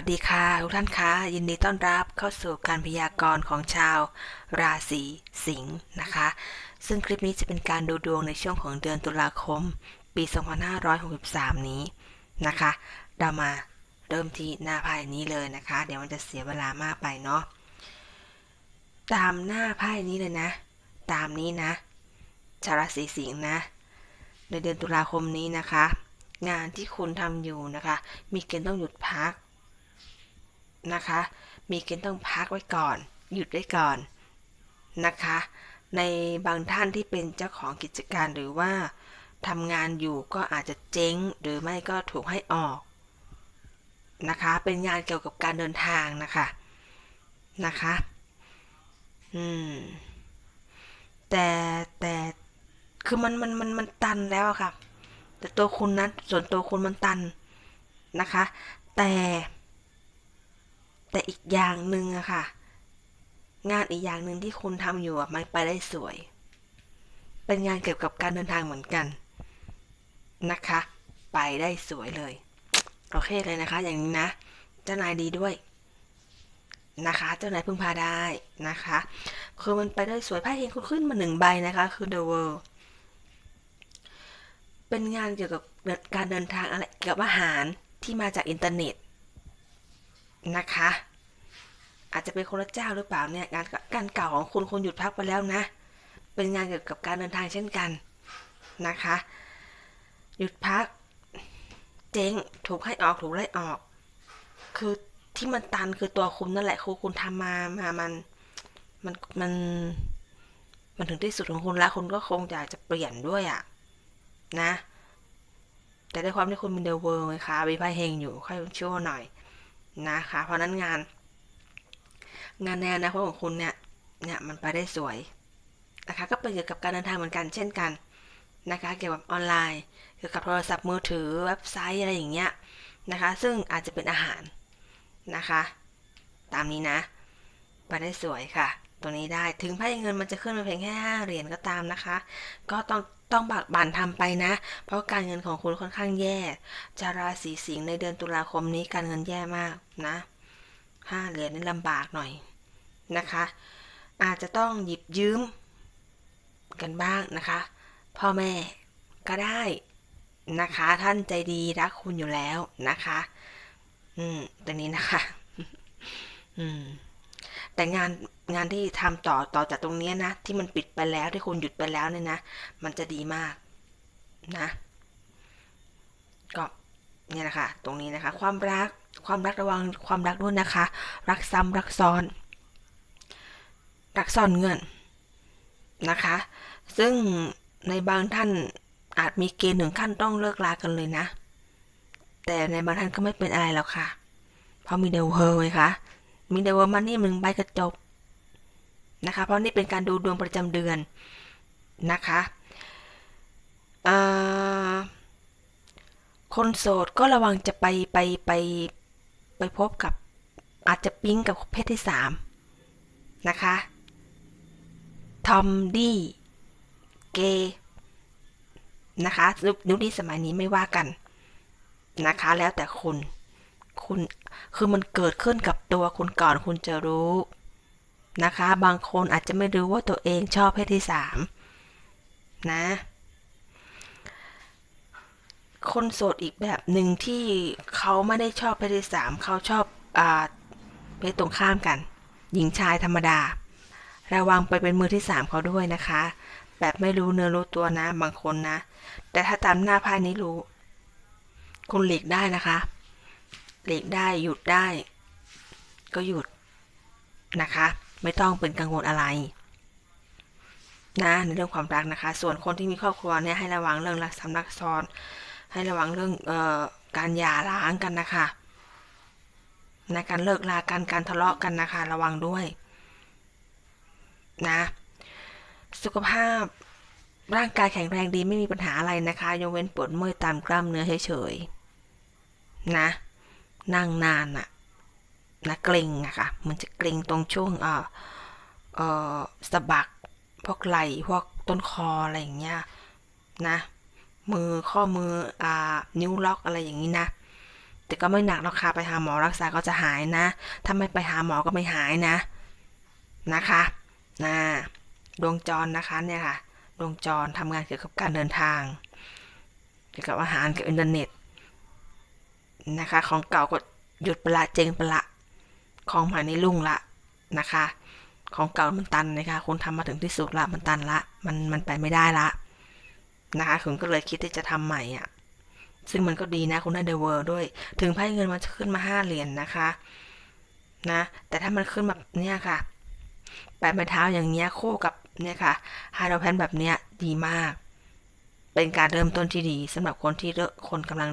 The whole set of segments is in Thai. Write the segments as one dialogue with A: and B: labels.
A: วัสดีค่ะทุกท่านคะยินดีต้อนรับเข้าสู่การพยากรณ์ของชาวราศีสิงห์นะคะ ซึ่งคลิปนี้จะเป็นการดูดวงในช่วงของเดือนตุลาคม ปี 2563 นี้นะคะ เรามาเริ่มที่หน้าไพ่นี้เลยนะคะ เดี๋ยวมันจะเสียเวลามากไปเนาะตามหน้าไพ่นี้เลยนะ ตามนี้นะ ชาวราศีสิงห์นะ ในเดือนตุลาคมนี้นะคะ งานที่คุณทำอยู่นะคะ มีเกณฑ์ต้องหยุดพัก นะคะ มีเกณฑ์ต้องพักไว้ก่อน หยุดไว้ก่อนนะคะ ในบางท่านที่เป็นเจ้าของกิจการหรือว่าทำงานอยู่ก็อาจจะเจ๊งหรือไม่ก็ถูกให้ออกนะคะ เป็นงานเกี่ยวกับการเดินทางนะคะนะคะอืมแต่แต่คือมันมันมันมันตันแล้วค่ะ แต่ตัวคุณนั้นส่วนตัวคุณมันตันนะคะ แต่ แต่อีกอย่างหนึ่งอะค่ะ งานอีกอย่างหนึ่งที่คุณทำอยู่อะมันไปได้สวย เป็นงานเกี่ยวกับการเดินทางเหมือนกันนะคะ ไปได้สวยเลย โอเคเลยนะคะ อย่างนี้นะ เจ้านายดีด้วยนะคะ เจ้านายพึ่งพาได้นะคะ คือมันไปได้สวยไพ่เฮงคุณขึ้นมาหนึ่งใบนะคะ คือ The World เป็นงานเกี่ยวกับการเดินทางอะไรเกี่ยวกับอาหารที่มาจากอินเทอร์เน็ต นะคะ อาจจะเป็นคนละเจ้าหรือเปล่าเนี่ยงานการเก่าของคุณคุณหยุดพักไปแล้วนะ เป็นงานเกี่ยวกับการเดินทางเช่นกันนะคะ หยุดพัก เจ๊งถูกให้ออกถูกไล่ออก คือที่มันตันคือตัวคุณนั่นแหละคือคุณทำมามามันมันมันมันถึงที่สุดของคุณแล้วคุณก็คงอยากจะเปลี่ยนด้วยอะ่ะนะ แต่ด้วยความที่คุณเป็นเดลเวอร์ไงคะมีไพ่เฮงอยู่ค่อยชั่วหน่อย นะคะ เพราะนั้นงาน งานในอนาคตของคุณเนี่ยเนี่ยมันไปได้สวยนะคะก็เป็นเกี่ยวกับการเดินทางเหมือนกันเช่นกันนะคะเกี่ยวกับออนไลน์เกี่ยวกับโทรศัพท์มือถือเว็บไซต์อะไรอย่างเงี้ยนะคะซึ่งอาจจะเป็นอาหารนะคะ ตามนี้นะไปได้สวยค่ะ ตัวนี้ได้ถึงไพ่เงินมันจะขึ้นมาเพียงแค่5เหรียญก็ตามนะคะ ก็ต้อง ต้องบักบั่นทำไปนะ เพราะการเงินของคุณค่อนข้างแย่จาราศีสิงห์ในเดือนตุลาคมนี้การเงินแย่มากนะห้าเหรียญนี่ลำบากหน่อยนะคะ อาจจะต้องหยิบยืมกันบ้างนะคะ พ่อแม่ก็ได้นะคะ ท่านใจดีรักคุณอยู่แล้วนะคะ อืมตัวนี้นะคะ อืมแต่งาน งานที่ทำต่อต่อจากตรงนี้นะ ที่มันปิดไปแล้วที่คุณหยุดไปแล้วเนี่ยนะ มันจะดีมากนะ ก็เนี่ยนะคะ ตรงนี้นะคะ ความรักความรักระวังความรักด้วยนะคะ รักซ้ำรักซ้อน รักซ่อนเงื่อนนะคะ ซึ่งในบางท่านอาจมีเกณฑ์ถึงขั้นต้องเลิกลากันเลยนะ แต่ในบางท่านก็ไม่เป็นอะไรแล้วค่ะ เพราะมีเดวเฮอร์ไงคะมีเดวเฮอร์มันนี่มึงใบกระจบ นะคะ เพราะนี่เป็นการดูดวงประจำเดือนนะคะคนโสดก็ระวังจะไปไปไปไปพบกับอาจจะปิ๊งกับเพศที่สามนะคะทอมดี้เกย์นะคะนุนี้สมัยนี้ไม่ว่ากันนะคะ แล้วแต่คุณคุณคือมันเกิดขึ้นกับตัวคุณก่อนคุณจะรู้ นะคะ บางคนอาจจะไม่รู้ว่าตัวเองชอบเพศที่สามนะ คนโสดอีกแบบหนึ่งที่เขาไม่ได้ชอบเพศที่สามเขาชอบอ่าเพศตรงข้ามกัน หญิงชายธรรมดา ระวังไปเป็นมือที่สามเขาด้วยนะคะ แบบไม่รู้เนื้อรู้ตัวนะ บางคนนะ แต่ถ้าตามหน้าไพ่นี้รู้ คุณหลีกได้นะคะ หลีกได้หยุดได้ ก็หยุดนะคะ ไม่ต้องเป็นกังวลอะไรนะในเรื่องความรักนะคะ ส่วนคนที่มีครอบครัวเนี่ยให้ระวังเรื่องรักซ้ำรักซ้อน ให้ระวังเรื่องออการหย่าร้างกันนะคะในการเลิกลากันการทะเลาะกันนะคะ ระวังด้วยนะ สุขภาพร่างกายแข็งแรงดีไม่มีปัญหาอะไรนะคะยกเว้นปวดเมื่อยตามกล้ามเนื้อเฉยๆนะ นั่งนานอะ นะเกร็งอะค่ะ มันจะเกร็งตรงช่วงเอ่อเออสะบัก พวกไหล่ พวกต้นคออะไรอย่างเงี้ยนะ มือข้อมืออ่านิ้วล็อกอะไรอย่างนี้นะ แต่ก็ไม่หนักหรอกค่ะ ไปหาหมอรักษาก็จะหายนะ ถ้าไม่ไปหาหมอก็ไม่หายนะ นะคะนะดวงจรนะคะเนี่ยค่ะ ดวงจรทำงานเกี่ยวกับการเดินทาง เกี่ยวกับอาหารเกี่ยวกับอินเทอร์เน็ตนะคะ ของเก่าก็หยุดปละเจงปละ ของหม่ในรุ่งละนะคะ ของเก่ามันตันนะคะคุณทำมาถึงที่สุดละมันตันละ มันมันไปไม่ได้ละนะคะคุณก็เลยคิดที่จะทำใหม่อะซึ่งมันก็ดีนะคุณได้เดเวอร์ด้วย ถึงไพ่เงินมันจะขึ้นมาห้าเหรียญนนะคะ นะ แต่ถ้ามันขึ้นแบบเนี้ยค่ะแปดไม้เท้าอย่างเงี้ยคู่กับเนี่ยค่ะไฮโดรแพนแบบเนี้ยดีมาก เป็นการเริ่มต้นที่ดีสำหรับคนที่เริ่มคนกำลัง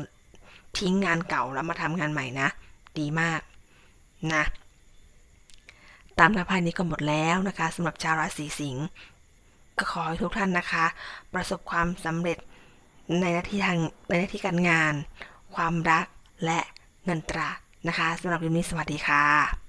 A: ทิ้งงานเก่าแล้วมาทำงานใหม่นะ ดีมากนะ ตามหน้าไพ่นี้ก็หมดแล้วนะคะสำหรับชาวราศีสิงห์ก็ขอให้ทุกท่านนะคะ ประสบความสำเร็จในหน้าที่ทางในหน้าที่การงาน ความรักและเงินตรานะคะสำหรับวันนี้สวัสดีค่ะ